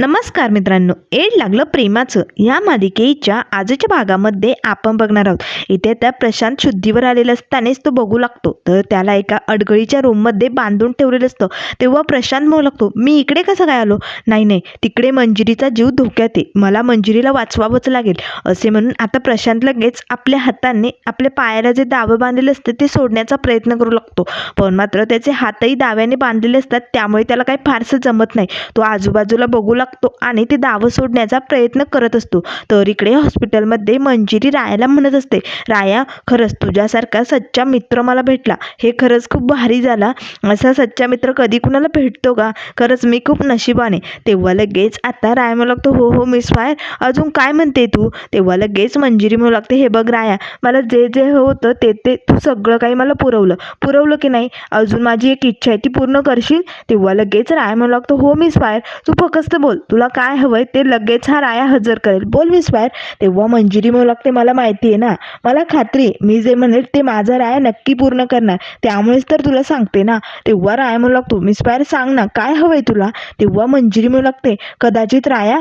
नमस्कार मित्रांनो एड लागलं प्रेमाचं. या मालिकेच्या आजच्या भागामध्ये आपण बघणार आहोत. इथे त्या प्रशांत शुद्धीवर आलेला असतानाच तो बघू लागतो. तर त्याला एका अडगळीच्या रूममध्ये बांधून ठेवलेलं असतं. तेव्हा प्रशांत म्हणू लागतो मी इकडे कसं काय आलो? नाही नाही तिकडे मंजिरीचा जीव धोक्यात आहे. मला मंजिरीला वाचवावंच लागेल. असे म्हणून आता प्रशांत लगेच आपल्या हाताने आपल्या पायाला जे दावं बांधलेलं असतं ते सोडण्याचा प्रयत्न करू लागतो. पण मात्र त्याचे हातही दाव्याने बांधलेले असतात त्यामुळे त्याला काही फारसं जमत नाही. तो आजूबाजूला बघू लागतो. आणि ते दावं सोडण्याचा प्रयत्न करत असतो. तर इकडे हॉस्पिटलमध्ये मंजिरी रायाला म्हणत असते राया खरंच तुझ्यासारखा सच्चा मित्र मला भेटला. हे खरंच खूप भारी झाला. असा सच्चा मित्र कधी कुणाला भेटतो का? खरंच मी खूप नशिबाने तेव्हा लगेच आता राया म्हणू लागतो हो हो मिस फायर. अजून काय म्हणते तू तेव्हा लगेच मंजिरी म्हणू लागते हे बघ राया मला जे जे होतं ते ते तू सगळं काही मला पुरवलं. पुरवलं की नाही? अजून माझी एक इच्छा आहे ती पूर्ण करशील तेव्हा लगेच राया म्हणू लागतो हो मिस फायर. तू फक्त बोल. बोल तुला काय हवंय ते लगेच हा राया हजर करेल. बोल मिस तेव्हा मंजिरी म्हणू लागते मला माहिती आहे ना मला खात्री मी जे म्हणेल ते माझा राया नक्की पूर्ण करणार. त्यामुळेच तर तुला सांगते ना. तेव्हा राया म्हणू लागतो मिस्पायर सांग ना काय हवंय तुला? तेव्हा मंजिरी म्हणू लागते कदाचित राया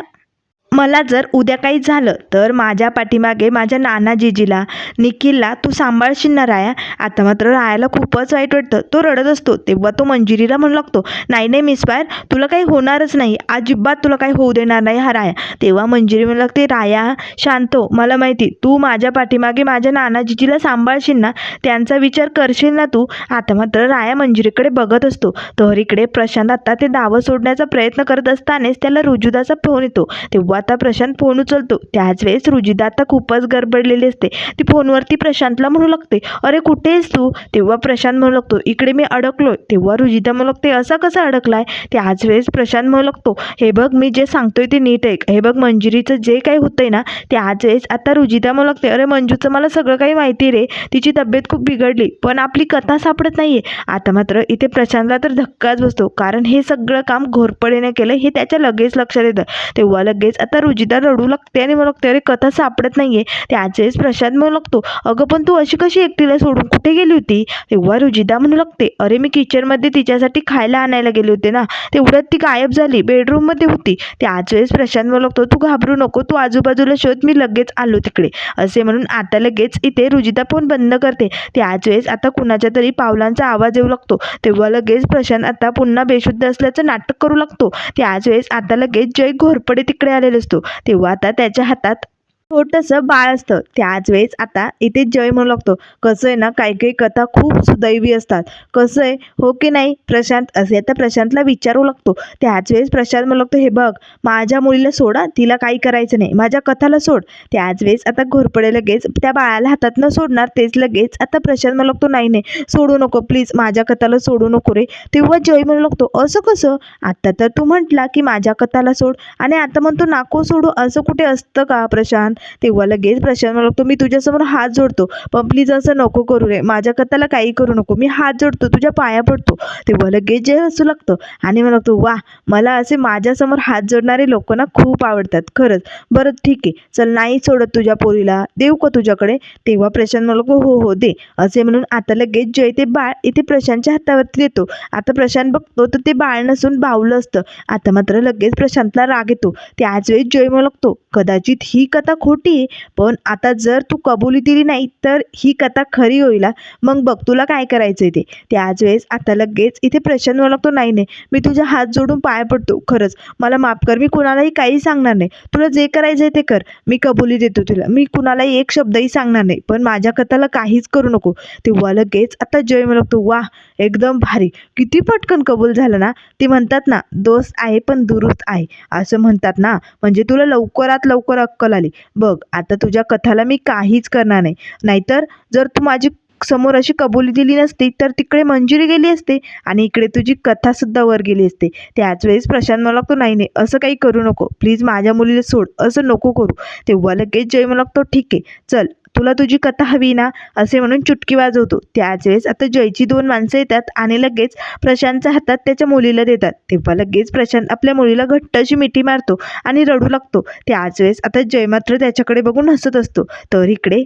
मला जर उद्या काही झालं तर माझ्या पाठीमागे माझ्या नानाजीजीला निखिलला तू सांभाळशील ना राया आता मात्र रायाला खूपच वाईट वाटतं. तो रडत असतो. तेव्हा तो मंजिरीला म्हणू लागतो नाही नाही मिस फायर तुला काही होणारच नाही. अजिबात तुला काही होऊ देणार नाही हा राया. तेव्हा मंजिरी म्हणू लागते राया शांत हो. मला माहिती तू माझ्या पाठीमागे माझ्या नानाजीजीला सांभाळशील ना त्यांचा विचार करशील ना तू? आता मात्र राया मंजिरीकडे बघत असतो. तर इकडे प्रशांत आता ते दावं सोडण्याचा प्रयत्न करत असतानाच त्याला रुजुदाचा फोन येतो. तेव्हा आता प्रशांत फोन उचलतो. त्याच वेळेस रुजिदा आता खूपच गडबडलेली असते. ती फोनवरती प्रशांतला म्हणू लागते अरे कुठे आहेस तू? तेव्हा प्रशांत म्हणू लागतो इकडे मी अडकलो तेव्हा रुजिदा म्हणू लागते असा कसा अडकलाय? त्याच वेळेस प्रशांत म्हणू लागतो हे बघ मी जे सांगतोय ते नीट ऐक. हे बघ मंजिरीचं जे काही होतंय ना त्याच वेळेस आता रुजिदा म्हणू लागते अरे मंजूचं मला सगळं काही माहिती रे. तिची तब्येत खूप बिघडली पण आपली कथा सापडत नाही आहे आता मात्र इथे प्रशांतला तर धक्काच बसतो कारण हे सगळं काम घोरपडेने केलं हे त्याच्या लगेच लक्षात येतं. तेव्हा लगेच आता रुजिदा रडू लागते आणि मला लागते अरे कथा सापडत नाही त्याच वेळेस प्रशांत म्हणू लागतो अगं पण तू अशी कशी एकटीला सोडून कुठे गेली होती? तेव्हा रुजिदा म्हणू लागते अरे मी किचनमध्ये तिच्यासाठी खायला आणायला गेले होते ना तेवढ्यात ती गायब झाली बेडरूममध्ये होती. त्याच वेळेस प्रशांत म्हणू लागतो तू घाबरू नको तू आजूबाजूला शोध मी लगेच आलो तिकडे. असे म्हणून आता लगेच इथे रुजिदा फोन बंद करते. त्याच वेळेस आता कुणाच्या तरी पावलांचा आवाज येऊ लागतो. तेव्हा लगेच प्रशांत आता पुन्हा बेशुद्ध असल्याचं नाटक करू लागतो. त्याच वेळेस आता लगेच जय घोरपडे तिकडे आलेले असतो. तेव्हा आता त्याच्या हातात छोटंसं बाळ असतं. त्याच वेळेस आता इथे जय म्हणू लागतो. कसं आहे ना काही काही कथा खूप सुदैवी असतात. कसं आहे हो की नाही? प्रशांत असे आता प्रशांतला विचारू लागतो. त्याच वेळेस प्रशांत म्हणू लागतो हे बघ माझ्या मुलीला सोडा तिला काही करायचं नाही. माझ्या कथाला सोड. त्याच वेळेस आता घोरपडे लगेच त्या बाळाला हातात न सोडणार. तेच लगेच आता प्रशांत म्हणू लागतो नाही नाही सोडू नको प्लीज माझ्या कथाला सोडू नको रे. तेव्हा जय म्हणू लागतो असं कसं? आत्ता तर तू म्हटला की माझ्या कथाला सोड. आणि आता म्हणतो नाको सोडू असं कुठे असतं का प्रशांत? तेव्हा लगेच प्रशांत म्हणू लागतो मी तुझ्यासमोर हात जोडतो. पण प्लीज असं नको करू रे. माझ्या कथाला काही करू नको. मी हात जोडतो. तुझ्या पाया पडतो. तेव्हा लगेच जे हसू लागतं. आणि मला लागतो वा मला असे माझ्यासमोर हात जोडणारे लोक ना खूप आवडतात. खरंच. बरं ठीक आहे. चल नाही सोडत तुझ्या पोरीला. देऊ का तुझ्याकडे? तेव्हा प्रशांत मला लागतो हो, हो हो दे. असे म्हणून आता लगेच जय ते बाळ इथे प्रशांतच्या हातावरती देतो आता प्रशांत बघतो तर ते बाळ नसून बावलं असतं. आता मात्र लगेच प्रशांतला राग येतो. त्याच वेळेस जय म्हणू लागतो कदाचित ही कथा खोटी पण आता जर तू कबुली दिली नाही तर ही कथा खरी होईल मग बघ तुला काय करायचं आहे ते? त्याच वेळेस आता लगेच इथे प्रश्न म्हणू लागतो नाही नाही. मी तुझ्या हात जोडून पाय पडतो खरंच. मला माफ कर मी कुणालाही काही सांगणार नाही. तुला जे करायचं आहे ते कर. मी कबुली देतो तुला. मी कुणालाही एक शब्दही सांगणार नाही पण माझ्या कथाला काहीच करू नको. तेव्हा लगेच आता जय मला लागतो वा एकदम भारी. किती पटकन कबूल झालं ना? ते म्हणतात ना दोस्त आहे पण दुरुस्त आहे. असं म्हणतात ना? म्हणजे तुला लवकरात लवकर अक्कल आली. बघ आता तुझ्या कथाला मी काहीच करणार नाही. नाहीतर जर तू माझी समोर अशी कबुली दिली नसती तर तिकडे मंजुरी गेली असते आणि इकडे तुझी कथासुद्धा वर गेली असते. त्याच वेळेस प्रशांत मला लागतो नाही नाही असं काही करू नको. प्लीज माझ्या मुलीला सोड असं नको करू. तेव्हा लगेच जय मला लागतो ठीक आहे. चल तुला तुझी कथा हवी ना? असे म्हणून चुटकी वाजवतो. त्याच वेळेस आता जयची दोन माणसं येतात आणि लगेच प्रशांतच्या हातात त्याच्या मुलीला देतात. तेव्हा लगेच प्रशांत आपल्या मुलीला घट्ट अशी मिठी मारतो आणि रडू लागतो. त्याच वेळेस आता जय मात्र त्याच्याकडे बघून हसत असतो. तर इकडे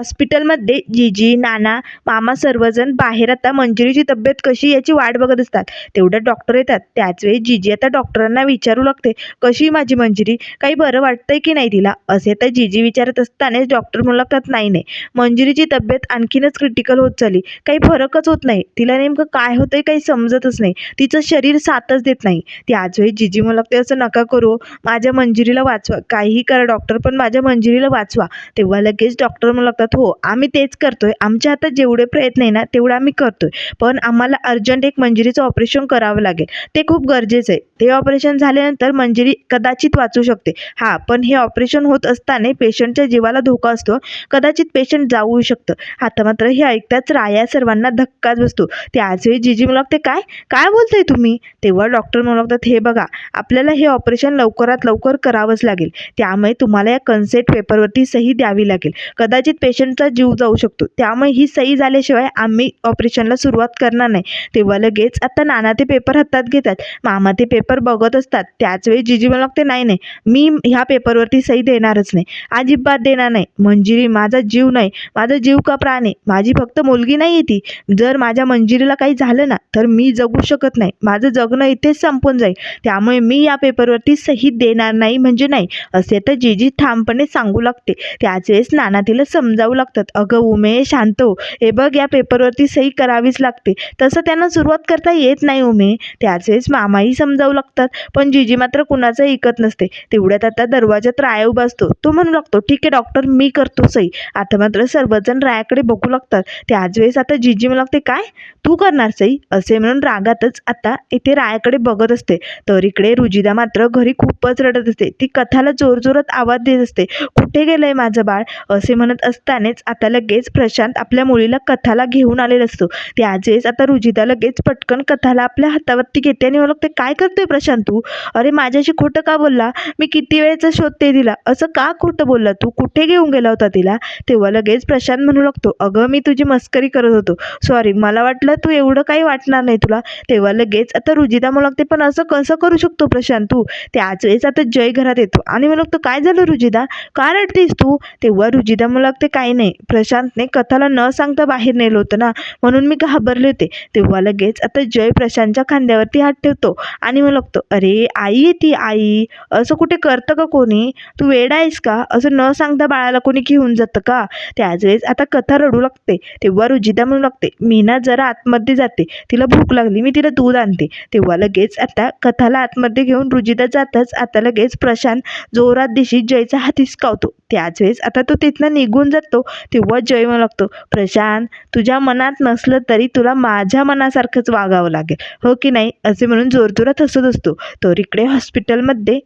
हॉस्पिटलमध्ये जीजी नाना मामा सर्वजण बाहेर आता मंजिरीची तब्येत कशी याची वाट बघत असतात. तेवढ्यात डॉक्टर येतात. त्याचवेळी जीजी आता डॉक्टरांना विचारू लागते कशी माझी मंजिरी? काही बरं वाटतंय की नाही तिला? असे तर जीजी विचारत असतानाच डॉक्टर म्हणू नाही नाही. मंजिरीची तब्येत आणखीनच क्रिटिकल होत चालली. काही फरकच होत नाही. तिला नेमकं काय होतंय काही समजतच नाही. तिचं शरीर साथच देत नाही. त्याचवेळी जीजी म्हणू लागते असं नका करू. माझ्या मंजिरीला वाचवा. काहीही करा. डॉक्टर पण माझ्या मंजिरीला वाचवा. तेव्हा लगेच डॉक्टर म्हणू म्हणतात हो आम्ही तेच करतोय. आमच्या हातात जेवढे प्रयत्न आहे ना तेवढं आम्ही करतोय. पण आम्हाला अर्जंट एक मंजिरीचं ऑपरेशन करावं लागेल. ते खूप गरजेचं आहे. ते ऑपरेशन झाल्यानंतर मंजिरी कदाचित वाचू शकते. हां पण हे ऑपरेशन होत असताना पेशंटच्या जीवाला धोका असतो. कदाचित पेशंट जाऊ शकतं. आता मात्र हे ऐकताच राया सर्वांना धक्काच बसतो. ते आजही जीजी म्हणू लागते काय? काय बोलताय तुम्ही? तेव्हा डॉक्टर म्हणू लागतात हे बघा आपल्याला हे ऑपरेशन लवकरात लवकर करावंच लागेल. त्यामुळे तुम्हाला या कन्सेप्ट पेपरवरती सही द्यावी लागेल. कदाचित पेशंट पेशंटचा जीव जाऊ शकतो. त्यामुळे ही सही झाल्याशिवाय आम्ही ऑपरेशनला सुरुवात करणार नाही. तेव्हा लगेच आता नाना ते पेपर हातात घेतात. मामा ते पेपर बघत असतात. त्याचवेळी जिजी जीजी मला लागते नाही नाही मी ह्या पेपरवरती सही देणारच नाही. अजिबात देणार नाही. मंजिरी माझा जीव नाही. माझा जीव का प्राण? आहे माझी फक्त मुलगी नाही आहे ती. जर माझ्या मंजिरीला काही झालं ना तर मी जगू शकत नाही. माझं जगणं इथेच संपून जाईल. त्यामुळे मी या पेपरवरती सही देणार नाही म्हणजे नाही. असे तर जीजी ठामपणे सांगू लागते. त्याच वेळेस नाना तिला जाऊ लागतात. अगं उमे शांत हो हे बघ या पेपरवरती सही करावीच लागते. तसं त्यांना सुरुवात करता येत नाही उमे. त्याच वेळेस मामाही समजावू लागतात. पण जीजी मात्र कुणाचं ऐकत नसते. तेवढ्यात आता दरवाजात राया उभा असतो. तो म्हणू लागतो ठीक आहे डॉक्टर मी करतो सही. आता मात्र सर्वजण रायाकडे बघू लागतात. त्याच वेळेस आता जीजी म्हणू लागते काय? तू करणार सई असे म्हणून रागातच आता इथे रायाकडे बघत असते. तर इकडे रुजिदा मात्र घरी खूपच रडत असते. ती कथाला जोरजोरात आवाज देत असते. कुठे गेलंय माझं बाळ? असे म्हणत असतानाच आता लगेच प्रशांत आपल्या मुलीला कथाला घेऊन आलेला असतो. ते वेळेस आता रुजिदा लगेच पटकन कथाला आपल्या हातावरती घेते आणि ओळखते काय करतोय प्रशांत तू? अरे माझ्याशी खोटं का बोलला? मी किती वेळेचं शोधते तिला असं का खोटं बोलला तू? कुठे घेऊन गेला होता तिला? तेव्हा लगेच प्रशांत म्हणू लागतो अगं मी तुझी मस्करी करत होतो. सॉरी मला वाटलं तू एवढं काही वाटणार नाही तुला. तेव्हा लगेच आता रुजिता म्हणू लागते पण असं कसं करू शकतो प्रशांत तू? त्याच वेळेस आता जय घरात येतो. आणि म्हणू लागतो काय झालं रुजिदा का रडतेस तू? तेव्हा रुजिदा म्हणू लागते काही नाही. प्रशांतने कथाला न सांगता बाहेर नेलं होतं ना. म्हणून मी घाबरले होते. तेव्हा लगेच आता जय प्रशांतच्या खांद्यावरती हात ठेवतो आणि मग लागतो अरे आई आहे ती आई. असं कुठे करतं का कोणी? तू वेडा आहेस का? असं न सांगता बाळाला कोणी घेऊन जातं का? त्याच वेळेस आता कथा रडू लागते. तेव्हा रुजिदा म्हणू लागते मी ना जरा आतमध्ये जाते. तिला भूक लागली मी तिला दूध आणते. तेव्हा लगेच आता कथाला आतमध्ये घेऊन रुजिदा जाताच आता लगेच प्रशांत जोरात दिशी जयचा हात हिसकावतो. त्याच वेळेस आता तो तिथनं निघून जातो असतो तेव्हाच म्हणू लागतो. प्रशांत तुझ्या मनात नसलं तरी तुला माझ्या मनासारखंच वागावं लागेल. हो की नाही? असे म्हणून जोरजोरात हसत असतो. तर इकडे हॉस्पिटलमध्ये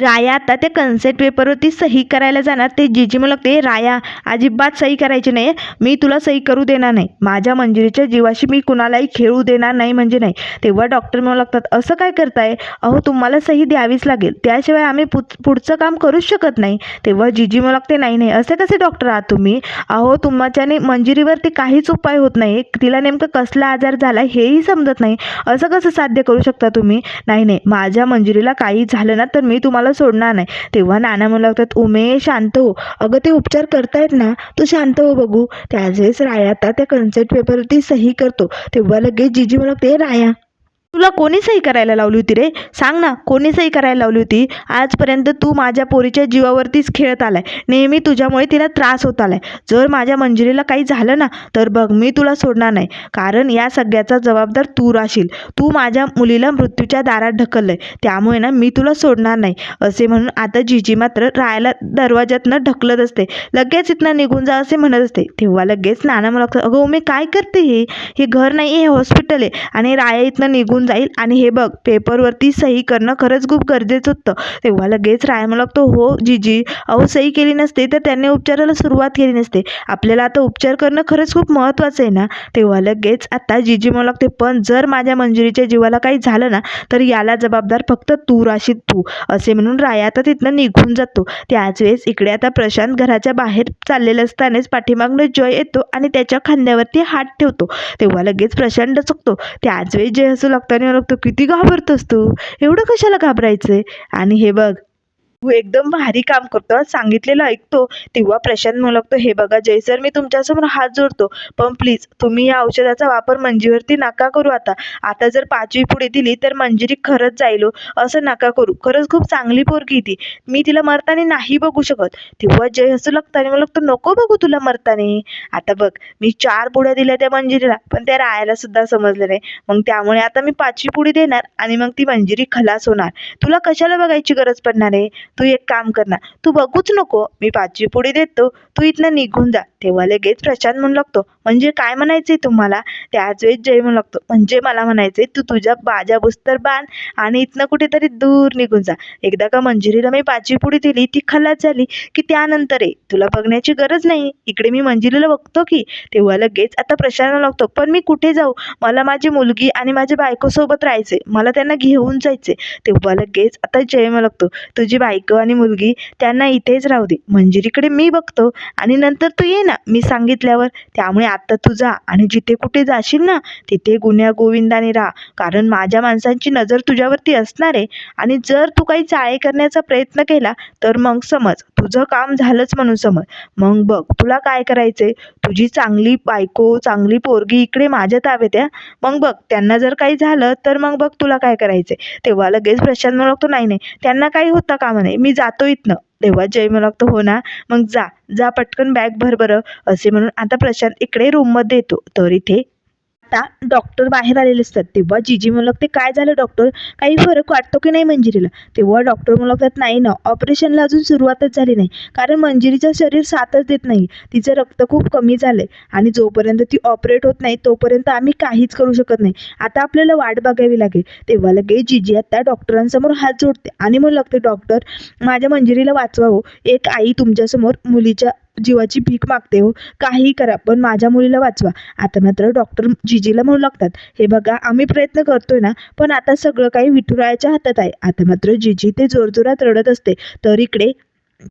राया आता त्या कन्सेप्ट पेपरवरती सही करायला जाणार. ते जीजी मला लागते राया अजिबात सही करायची नाही मी तुला सही करू देणार नाही. माझ्या मंजिरीच्या जीवाशी मी कुणालाही खेळू देणार नाही म्हणजे नाही. तेव्हा डॉक्टर म्हणू लागतात असं काय करताय? अहो तुम्हाला सही द्यावीच लागेल. त्याशिवाय आम्ही पु पुढचं काम करूच शकत नाही. तेव्हा जीजी मला लागते नाही नाही असे कसे डॉक्टर आहात तुम्ही? अहो तुमच्याने मंजिरीवरती काहीच उपाय होत नाही तिला नेमकं कसला आजार झाला हेही समजत नाही. असं कसं साध्य करू शकता तुम्ही? नाही नाही माझ्या मंजिरीला काही झालं ना तर मी तुम्हाला सोडणार नाही. तेव्हा नाना म्हणू लागतात उमे शांत हो. अगं ते उपचार करतायत ना तू शांत हो बघू. त्याच वेळेस राया आता त्या कन्सेप्ट पेपरवरती सही करतो. तेव्हा लगेच जीजी म्हणू लागते राया. तुला कोणी सही करायला लावली होती रे? सांग ना कोणी सही करायला लावली होती? आजपर्यंत तू माझ्या पोरीच्या जीवावरतीच खेळत आलाय. नेहमी तुझ्यामुळे तिला त्रास होत आलाय. जर माझ्या मंजिरीला काही झालं ना तर बघ मी तुला सोडणार नाही. कारण या सगळ्याचा जबाबदार तू राहशील. तू माझ्या मुलीला मृत्यूच्या दारात ढकललंय. त्यामुळे ना मी तुला सोडणार नाही. असे म्हणून आता जीजी मात्र रायाला दरवाज्यातनं ढकलत असते. लगेच इथनं निघून जा असे म्हणत असते. तेव्हा लगेच नाना मला अगं मी काय करते हे? हे घर नाही हे हॉस्पिटल आहे. आणि राया इथनं निघून जाईल. आणि हे बघ पेपरवरती सही करणं खरंच खूप गरजेचं होतं. तेव्हा लगेच राय मला लागतो हो जीजी अहो सही केली नसते तर त्यांनी उपचाराला सुरुवात केली नसते. आपल्याला आता उपचार करणं खरंच खूप महत्त्वाचं आहे ना? तेव्हा लगेच आता जीजी मला लागते पण जर माझ्या मंजुरीच्या जीवाला काही झालं ना तर याला जबाबदार फक्त तू राशीत तू. असे म्हणून राय आता तिथनं निघून जातो. त्याच वेळेस इकडे आता प्रशांत घराच्या बाहेर चाललेलं असतानाच पाठीमागनं जय येतो आणि त्याच्या खांद्यावरती हात ठेवतो. तेव्हा लगेच प्रशांत चुकतो त्याच वेळेस जय हसू लागतो. त्याने मला तो किती घाबरतोस तू? एवढं कशाला घाबरायचंय? आणि हे बघ एकदम भारी काम करतो सांगितलेलं ऐकतो. तेव्हा प्रशांत म्हणू लागतो हे बघा जयसर मी तुमच्यासमोर हात जोडतो. पण प्लीज तुम्ही या औषधाचा वापर मंजीवरती नका करू आता. आता जर पाचवी पुढे दिली तर मंजिरी खरंच जाईल हो. असं नका करू. खरंच खूप चांगली पोरगी ती. मी तिला मरताना नाही बघू शकत. तेव्हा जय हसू लागतं आणि मला लागतो नको बघू तुला मरताना. आता बघ मी चार पुढ्या दिल्या त्या मंजिरीला पण त्या रायाला सुद्धा समजलं नाही. मग त्यामुळे आता मी पाचवी पुढी देणार आणि मग ती मंजिरी खलास होणार. तुला कशाला बघायची गरज पडणार आहे? तू एक काम कर ना. तू बघूच नको. मी पाचवी पुढे देतो. तू इथनं निघून जा. तेव्हा लगेच प्रशांत म्हणू लागतो म्हणजे काय म्हणायचंय तुम्हाला? त्याच वेळेस जय म्हणू लागतो म्हणजे मला म्हणायचंय तू तुझ्या बाजा बुस्तर बांध आणि इथनं कुठेतरी दूर निघून जा. एकदा का मंजिरीला मी पाचवी पुढे दिली ती खलास झाली की त्यानंतर आहे तुला बघण्याची गरज नाही. इकडे मी मंजिरीला बघतो की. तेव्हा लगेच आता प्रशांत लागतो पण मी कुठे जाऊ? मला माझी मुलगी आणि माझ्या बायकोसोबत राहायचे मला त्यांना घेऊन जायचे तेव्हा लगेच आता जय म्हणू लागतो तुझी बायको आणि मुलगी त्यांना इथेच राहू दे. मंजिरीकडे मी बघतो आणि नंतर तू ये ना मी सांगितल्यावर. त्यामुळे आत्ता तू जा आणि जिथे कुठे जाशील ना तिथे गुन्ह्या गोविंदाने राहा. कारण माझ्या माणसांची नजर तुझ्यावरती असणार आहे आणि जर तू काही चाळे करण्याचा प्रयत्न केला तर मग समज. तुझं काम झालंच म्हणून समज. मग बघ तुला काय करायचंय? तुझी चांगली बायको चांगली पोरगी इकडे माझ्या ताब्यात आहे मग बघ त्यांना जर काही झालं तर मग बघ तुला काय करायचंय. तेव्हा लगेच प्रशांत म्हणतो नाही नाही त्यांना काही होता कामा नाही मी जातो इथनं. तेव्हा जय म्हणू लागतो हो ना मग जा जा पटकन बॅग भर बरं असे म्हणून आता प्रशांत इकडे रूममध्ये येतो. तर इथे आता डॉक्टर बाहेर आलेले असतात. तेव्हा जिजी म्हणू लागते काय झालं डॉक्टर काही फरक वाटतो की नाही मंजिरीला? तेव्हा डॉक्टर म्हणू लागतात नाही ना ऑपरेशनला अजून सुरुवातच झाली नाही. कारण मंजिरीचं शरीर साथच देत नाही. तिचं रक्त खूप कमी झालं आहे आणि जोपर्यंत ती ऑपरेट होत नाही तोपर्यंत आम्ही काहीच करू शकत नाही. आता आपल्याला वाट बघावी लागेल. तेव्हा लगेच जिजी आता डॉक्टरांसमोर हात जोडते आणि म्हणू लागते डॉक्टर माझ्या मंजिरीला वाचवावं. एक आई तुमच्यासमोर मुलीच्या जीवाची भीक मागते हो. काही करा पण माझ्या मुलीला वाचवा. आता मात्र डॉक्टर जिजीला म्हणू लागतात हे बघा आम्ही प्रयत्न करतोय ना पण आता सगळं काही विठुरायाच्या हातात आहे. आता मात्र जिजी ते जोरजोरात रडत असते. तर इकडे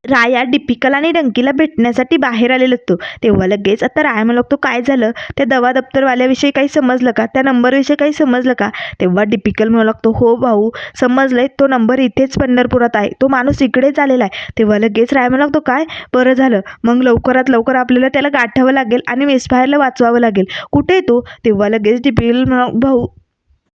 राया डिपिकल आणि डंकीला भेटण्यासाठी बाहेर आलेला असतो तेव्हा लगेच आता राया म्हणू लागतो काय झालं? त्या दवा दप्तरवाल्याविषयी काही समजलं का? त्या नंबरविषयी काही समजलं का? तेव्हा डिपिकल म्हणू लागतो हो भाऊ समजलंय. तो नंबर इथेच पंढरपुरात आहे. तो माणूस इकडेच आलेला आहे. तेव्हा लगेच राया म्हणू लागतो काय? बरं झालं. मग लवकरात लवकर आपल्याला त्याला गाठावं लागेल आणि मिसफायरला वाचवावं लागेल. कुठे तो? तेव्हा लगेच डिपिकल म्हणू भाऊ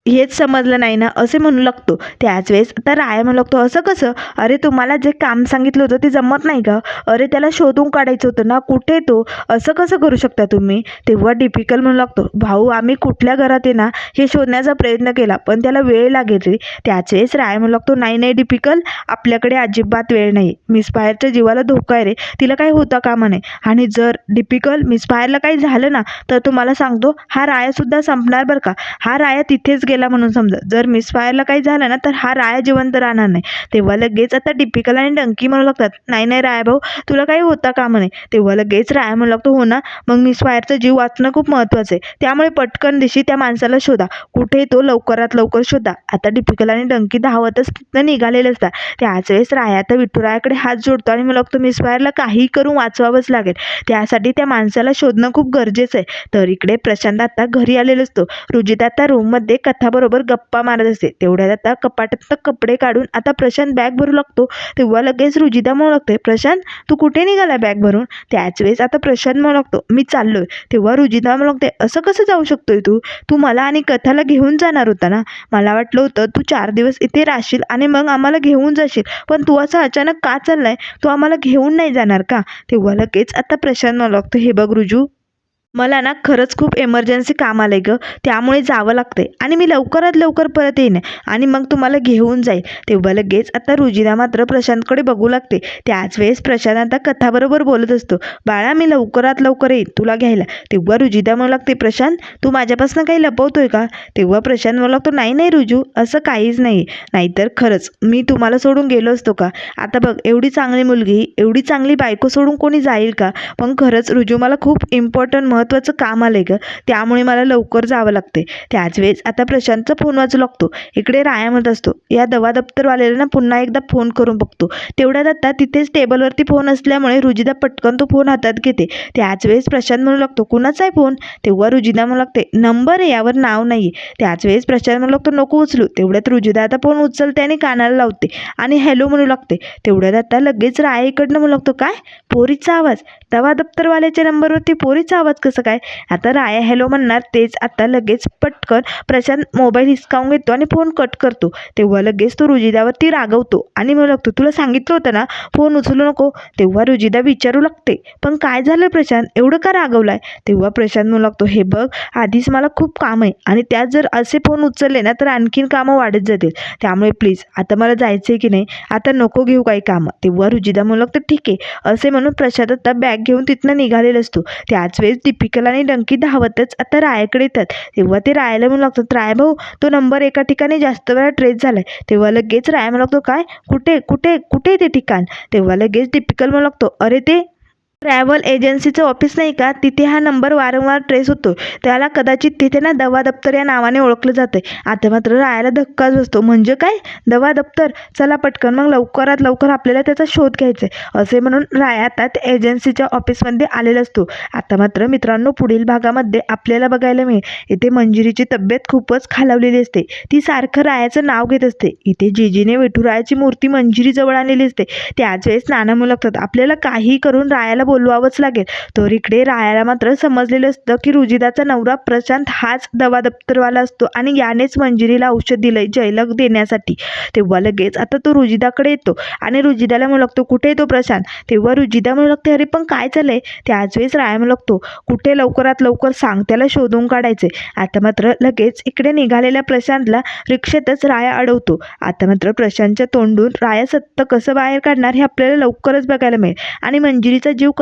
हेच समजलं नाही ना असे म्हणू लागतो. त्याच वेळेस तर राया म्हणू लागतो असं कसं? अरे तुम्हाला जे काम सांगितलं होतं ते जमत नाही का? अरे त्याला शोधून काढायचं होतं ना कुठे तो? असं कसं करू शकता तुम्ही? तेव्हा डिफिकल म्हणू लागतो. भाऊ आम्ही कुठल्या घरात आहे ना हे शोधण्याचा प्रयत्न केला पण त्याला वेळ लागेल रे. त्याच वेळेस राय म्हणू लागतो नाही नाही डिफिकल आपल्याकडे अजिबात वेळ नाही. मिसफायरच्या जीवाला धोका आहे रे. तिला काही होता कामा नाही आणि जर डिफिकल मिसफायरला काही झालं ना तर तुम्हाला सांगतो हा रायासुद्धा संपणार बरं का? हा राया तिथेच गेला म्हणून समजा. जर मिसफायरला काही झालं ना तर हा राया जिवंत राहणार नाही. तेव्हा लगेच आता डिपिकल आणि डंकी म्हणू लागतात नाही नाही राया भाऊ तुला काही होता कामं नाही तेव्हा लगेच राया म्हणू लागतो हो ना मग मिसफायरचा जीव वाचणं खूप महत्त्वाचं आहे. त्यामुळे पटकन दिशी त्या माणसाला शोधा. कुठे तो लवकरात लवकर शोधा. आता डिपिकल आणि डंकी धावतच तिथनं निघालेले असतात. त्याच वेळेस राया आता विठुरायाकडे हात जोडतो आणि मला लागतो मिसफायरला काही करून वाचवावंच लागेल. त्यासाठी त्या माणसाला शोधणं खूप गरजेचं आहे. तर इकडे प्रशांत आता घरी आलेला असतो. रुजित आता रूममध्ये कथाबरोबर गप्पा मारत असते. तेवढ्यात आता कपाटात कपडे काढून आता प्रशांत बॅग भरू लागतो. तेव्हा लगेच रुजिता म्हणू लागते प्रशांत तू कुठे निघाला बॅग भरून? त्याच वेळेस आता प्रशांत म्हणू लागतो मी चाललोय. तेव्हा रुजिता म्हणू लागते असं कसं जाऊ शकतोय तू? तू मला आणि कथाला घेऊन जाणार होता ना? मला वाटलं होतं तू चार दिवस इथे राहशील आणि मग आम्हाला घेऊन जाशील. पण तू असं अचानक का चाललाय? तू आम्हाला घेऊन नाही जाणार का? तेव्हा लगेच आता प्रशांत म्हणू लागतो हे बघ रुजू मला ना खरंच खूप एमर्जन्सी काम आलं आहे गं. त्यामुळे जावं लागतंय. आणि मी लवकरात लवकर परत येईन. आणि मग तुम्हाला घेऊन जाईल. तेव्हा लगेच आता रुजिरा मात्र प्रशांतकडे बघू लागते. त्याच वेळेस प्रशांत आता कथाबरोबर बोलत असतो. बाळा मी लवकरात लवकर येईन तुला घ्यायला. तेव्हा रुजिदा म्हणू लागते प्रशांत तू माझ्यापासून काही लपवतोय का? तेव्हा प्रशांत म्हणू लागतो नाही नाही रुजू असं काहीच नाही. नाहीतर खरंच मी तुम्हाला सोडून गेलो असतो का? आता बघ एवढी चांगली मुलगी एवढी चांगली बायको सोडून कोणी जाईल का? पण खरंच रुजू मला खूप इम्पॉर्टंट महत्त्वाचं काम आलं आहे गं. त्यामुळे मला लवकर जावं लागते त्याच वेळेस आता प्रशांतचा फोन वाजू लागतो. इकडे राया म्हणत असतो या दवा दप्तरवाल्याला ना पुन्हा एकदा फोन करून बघतो. तेवढ्यात आता तिथेच टेबलवरती फोन असल्यामुळे रुजिदा पटकन तो फोन हातात घेते. त्याच वेळेस प्रशांत म्हणू लागतो कुणाचा आहे फोन? तेव्हा रुजिदा म्हणू लागते नंबर आहे यावर नाव नाही त्याच वेळेस प्रशांत म्हणू लागतो नको उचलू. तेवढ्यात रुजिदा आता फोन उचलते आणि कानाला लावते. आणि हॅलो म्हणू लागते. तेवढ्यात आता लगेच राया इकडनं म्हणू लागतो काय? पोरीचा आवाज? दवा दप्तरवाल्याच्या नंबरवरती पोरीचा आवाज कसं काय? आता राया हॅलो म्हणणार तेच आता लगेच पटकन प्रशांत मोबाईल हिसकावून घेतो आणि फोन कट करतो. तेव्हा लगेच तो रुजिदावरती रागवतो आणि म्हणू लागतो तुला सांगितलं होतं ना फोन उचलू नको. तेव्हा रुजिदा विचारू लागते पण काय झालं प्रशांत? एवढं का रागवलाय? तेव्हा प्रशांत म्हणू लागतो हे बघ आधीच मला खूप काम आहे आणि त्यात जर असे फोन उचलले ना तर आणखीन कामं वाढत जातील. त्यामुळे प्लीज आता मला जायचं आहे की नाही? आता नको घेऊ काही कामं. तेव्हा रुजिदा म्हणू लागतं ठीक आहे. असे म्हणून प्रशांत आता बॅग घेऊन तिथनं निघालेला असतो. त्याच वेळेस दीपिकाला आणि डंकी धावतच आता रायाकडे येतात. तेव्हा ते रायाला म्हणू लागतात राय भाऊ तो नंबर एका ठिकाणी जास्त वेळा ट्रेस झाला आहे तेव्हा लगेच राया म्हणू लागतो काय? कुठे? कुठे? कुठे ते ठिकाण? तेव्हा लगेच टिपिकल म्हणू लागतो अरे ते ट्रॅव्हल एजन्सीचं ऑफिस नाही का? तिथे हा नंबर वारंवार ट्रेस होतो. त्याला कदाचित तिथे ना दवा दप्तर या नावाने ओळखलं जातं आता मात्र रायाला धक्काच बसतो. म्हणजे काय? दवा दप्तर? चला पटकन मग लवकरात लवकर आपल्याला त्याचा शोध घ्यायचा आहे असे म्हणून राया आता ते एजन्सीच्या ऑफिसमध्ये आलेला असतो. आता मात्र मित्रांनो पुढील भागामध्ये आपल्याला बघायला मिळेल. इथे मंजिरीची तब्येत खूपच खालावलेली असते. ती सारखं रायाचं नाव घेत असते. इथे जिजीने विठुरायाची मूर्ती मंजिरीजवळ आणलेली असते. त्याच वेळेस नाना मुलगतात आपल्याला काही करून रायाला बोलवावंच लागेल. तर इकडे रायाला मात्र समजलेलं असतं की रुजिदाचा नवरा प्रशांत हाच दवा दप्तरवाला असतो आणि यानेच मंजिरीला औषध दिलंय जयलग देण्यासाठी. तेव्हा लगेच आता तो रुजिदाकडे येतो आणि रुजिदाला म्हणू लागतो कुठे येतो प्रशांत? तेव्हा रुजिदा म्हणू लागते अरे पण काय चाललंय त्याच वेळेस राया म्हणू लागतो कुठे लवकरात लवकर? सांग त्याला शोधून काढायचे आता मात्र लगेच इकडे निघालेल्या प्रशांतला रिक्षेतच राया अडवतो. आता मात्र प्रशांतच्या तोंडून राया सत्त कसं बाहेर काढणार हे आपल्याला लवकरच बघायला मिळेल. आणि मंजिरीचा जीव